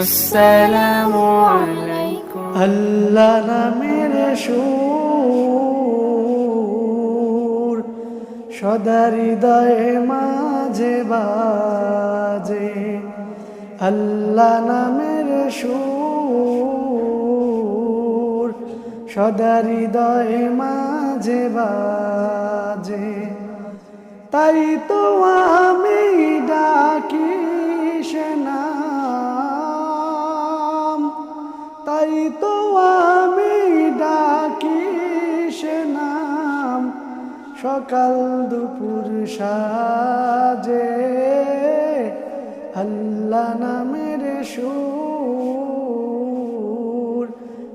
আসসালামু আলাইকুম। আল্লাহ নামের সুর সদা হৃদয়ে মাঝে বাজে। আল্লাহ নামের সুর সদা হৃদয়ে মাঝে বাজে। তাই তো আ তাই তো আমি ডাকি নাম। সকাল দুপুর সাজে আল্লাহ নামের সুর।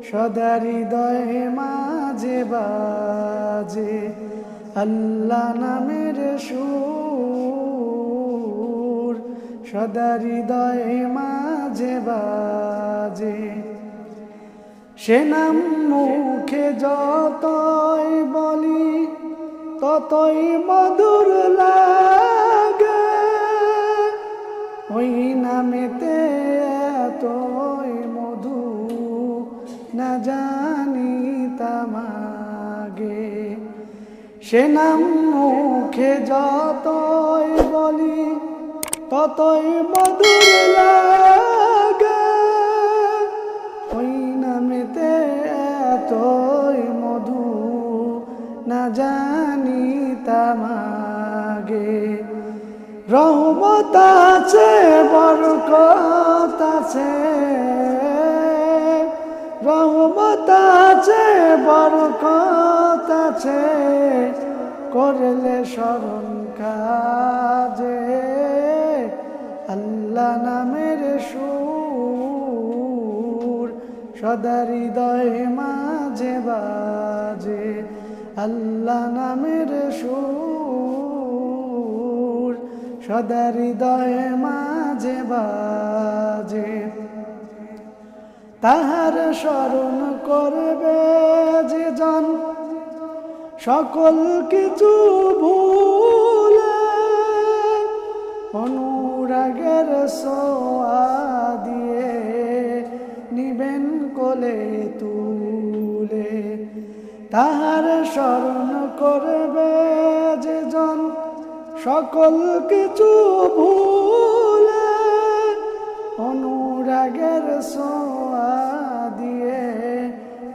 সদা হৃদয়ে মাঝে বাজে আল্লাহ নামের সুর। সদা হৃদয়ে মাঝে বাজে সে নাম মুখে যতই বলি, ততই মধুর লাগে। ওই নামেতে এতই মধু, না জানি তামাগে সে নাম মুখে যতই বলি, ততই মধুর জানি তামাগে রহমত আছে, বরকত আছে। রহমত আছে, বরকত আছে। করলে স্মরণ কাজে। আল্লাহ নামের সুর সদারি দয় বাজে আল্লাহ নামের সুর সদা হৃদয় মাঝে বাজে। তাহার স্মরণ করবে যে জন, সকল কিছু ভুলে অনুরাগের সোয়া দিয়ে নিবেন কোলে তুলে। তাহার স্মরণ করবে যে জন সকল কিছু ভুলে অনুরাগের সোয়া দিয়ে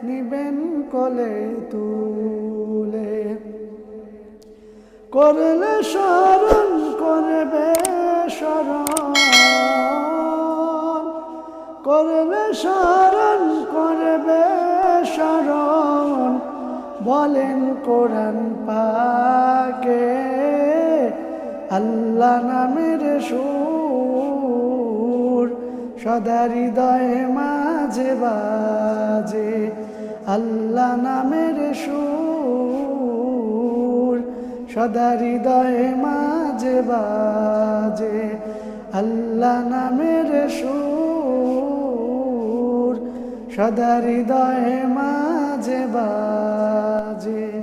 নিবেন কলে তুলে। করলে স্মরণ করবে স্মরণ। করলে স্মরণ করবে স্মরণ। বলেন কোরআন পাকে, আল্লাহ নামের সুর সদা হৃদয়ে মাঝে বাজে, আল্লাহ নামের সুর সদা হৃদয়ে মাঝে বাজে, আল্লাহ নামের সুর সদা হৃদয়ে মাঝে বাজে। así.